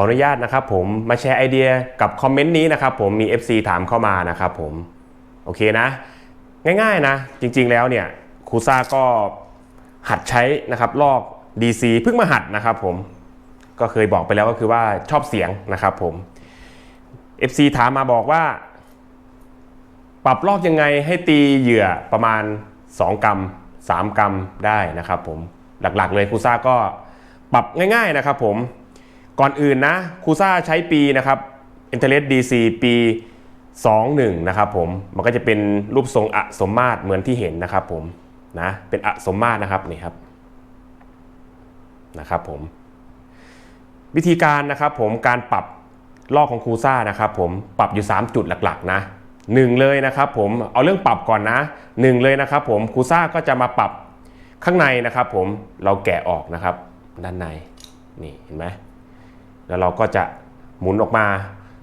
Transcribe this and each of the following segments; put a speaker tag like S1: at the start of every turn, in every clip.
S1: ออนุญาตนะครับผมมาแชร์ไอเดียกับคอมเมนต์นี้นะครับผมมี FC ถามเข้ามานะครับผมโอเคนะ ง่ายๆนะ จริงๆแล้วเนี่ยครูซ่าก็หัดใช้นะครับลอก DC เพิ่งมาหัดนะครับผมก็เคยบอกไปแล้วก็คือว่าชอบเสียงนะครับผม FC ถามมาบอกว่า ปรับลอกยังไงให้ตีเหยื่อประมาณ 2 กรัม 3 กรัมได้นะครับผมหลักๆเลยครูซ่าก็ปรับง่าย ๆนะครับผม ก่อนอื่นนะครูซ่าใช้ปีนะครับ i n t e r n e t DC ปี 21 นะครับผมมันก็จะเป็นรูปทรงอะสมมาตรเหมือนที่เห็นนะครับผมนะเป็นอะสมมาตรนะครับนี่ครับนะครับผมวิธีการนะครับผมการปรับลอกของครูซ่านะครับผมปรับอยู่ 3 จุดหลักๆนะหนึ่งเลยนะครับผมเอาเรื่องปรับก่อนนะหนึ่งเลยนะครับผมครูซ่าก็จะมาปรับข้างในนะครับผมเราแกะออกนะครับด้านในนี่เห็นไหม แล้วเราก็จะหมุนออกมา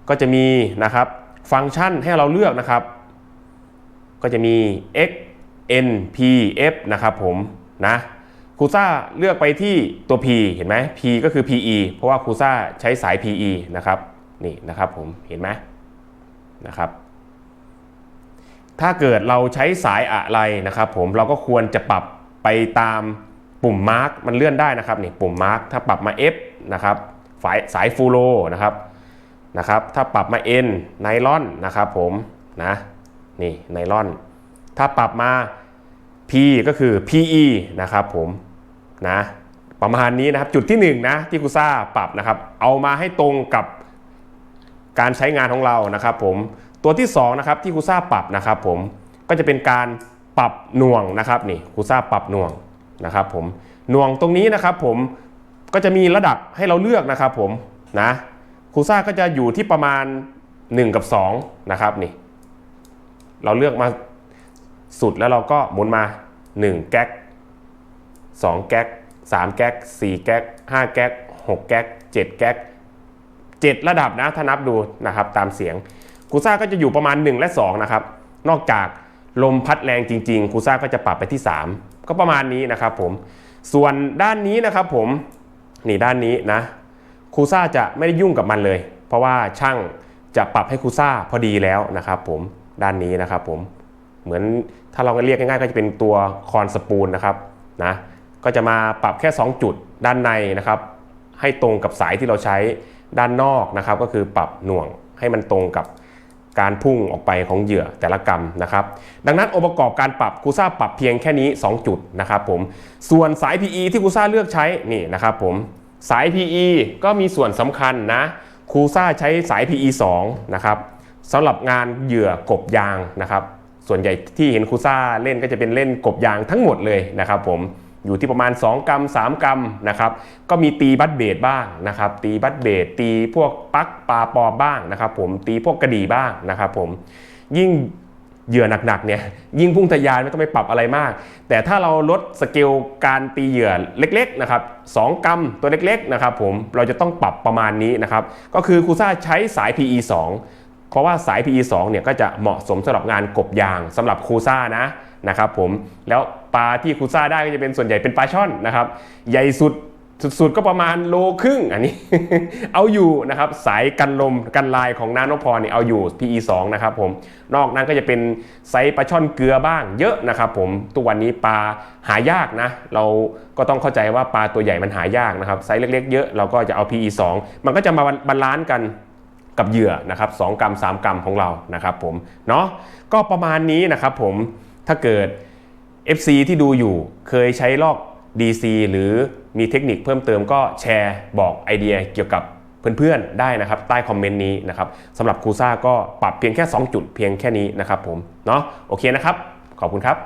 S1: ก็จะมีนะครับฟังก์ชันให้เราเลือกนะครับ ก็จะมี x n p f นะครับผมนะครูซ่าเลือกไปที่ตัว p เห็นไหม p ก็คือ pe เพราะว่าครูซ่าใช้สาย pe นะครับนี่นะครับผมเห็นไหมนะครับถ้าเกิดเราใช้สายอะไรนะครับผมเราก็ควรจะปรับไปตามปุ่มมาร์กมันเลื่อนได้นะครับนี่ปุ่มมาร์กถ้าปรับมา F นะครับ สายสายฟูโรนะครับนะครับ ถ้าปรับมา N ไนลอนนะครับผมนะนี่ไนลอน ถ้าปรับมา P ก็คือ PE นะครับผมนะประมาณนี้นะครับจุดที่1นนะที่ครูซ่าปรับนะครับ เอามาให้ตรงกับการใช้งานของเรานะครับผมตัวที่2นะครับที่ครูซ่าปรับนะครับผมก็จะเป็นการปรับหน่วงนะครับนี่ครูซ่าปรับหน่วงนะครับผมหน่วงตรงนี้นะครับผม ก็จะมีระดับให้เราเลือกนะครับผมนะคูซ่าก็จะอยู่ที่ประมาณ 1 กับ2นะครับนี่เราเลือกมาสุดแล้วเราก็หมุนมา 1 แก๊ก2แก๊ก3แก๊ก4แก๊ก5แก๊ก6แก๊ก7แก๊ก7ระดับนะถ้านับดูนะครับตามเสียงกูซ่าก็จะอยู่ประมาณ 1 และ 2 นะครับ นอกจากลมพัดแรงจริงๆกูซ่าก็จะปรับไปที่ 3 ก็ประมาณนี้นะครับผมส่วนด้านนี้นะครับผม นี่ด้านนี้นะครูซ่าจะไม่ได้ยุ่งกับมันเลย เพราะว่าช่างจะปรับให้ครูซ่าพอดีแล้วนะครับผมด้านนี้นะครับผมเหมือนถ้าเราเรียกง่ายๆ ก็จะเป็นตัวคอนสปูลนะครับนะก็จะมาปรับแค่ 2 จุดด้านในนะครับให้ตรงกับสายที่เราใช้ด้านนอกนะครับ ก็คือปรับหน่วงให้มันตรงกับ การพุ่งออกไปของเหยื่อแต่ละกรรมนะครับ ดังนั้นองค์ประกอบการปรับคูซ่าปรับเพียงแค่นี้ 2 จุดนะครับผม ส่วนสาย PE ที่คูซ่าเลือกใช้นี่นะครับผมสาย PE ก็มีส่วนสำคัญนะคูซ่าใช้สาย PE 2นะครับสำหรับงานเหยื่อกบยางนะครับ ส่วนใหญ่ที่เห็นคูซ่าเล่นก็จะเป็นเล่นกบยางทั้งหมดเลยนะครับผม อยู่ที่ประมาณ 2 กรัม 3 กรัมนะครับก็มีตีบัตเบดบ้างนะครับตีบัตเบดตีพวกปักปลาปอบ้างนะครับผมตีพวกกระดี่บ้างนะครับผมยิ่งเหยื่อหนักๆเนี่ยยิ่งพุ่งทะยานไม่ต้องไปปรับอะไรมาก แต่ถ้าเราลดสเกลการตีเหยื่อเล็กๆนะครับ2กรัมตัวเล็กๆนะครับผมเราจะต้องปรับประมาณนี้นะครับก็คือคูซ่าใช้สาย PE 2เพราะว่าสาย PE 2เนี่ยก็จะเหมาะสมสำหรับงานกบยางสำหรับคูซ่านะนะครับผมแล้วปลาที่คูซ่าได้ก็จะเป็นส่วนใหญ่เป็นปลาช่อนนะครับ ใหญ่สุดสุดๆก็ประมาณโลครึ่งอันนี้ เอาอยู่นะครับสายกันลมกันลายของนานพรเนี่ยเอาอยู่ PE 2นะครับผมนอกนั้นก็จะเป็นไซส์ปลาช่อนเกลือบ้างเยอะนะครับผมทุกวันนี้ปลาหายากนะ เราก็ต้องเข้าใจว่าปลาตัวใหญ่มันหายากนะครับไซส์เล็กๆเยอะเราก็จะเอา PE 2มันก็จะมาบาลานซ์กันกับเหยื่อนะครับ2กรัม3กรัมของเรานะครับผมเนาะก็ประมาณนี้นะครับผม ถ้าเกิด FC ที่ดูอยู่เคยใช้ลอก DC หรือมีเทคนิคเพิ่มเติมก็แชร์บอกไอเดียเกี่ยวกับเพื่อนๆได้นะครับใต้คอมเมนต์นี้นะครับสำหรับครูซ่าก็ปรับเพียงแค่ 2 จุดเพียงแค่นี้นะครับผมเนาะโอเคนะครับ ขอบคุณครับ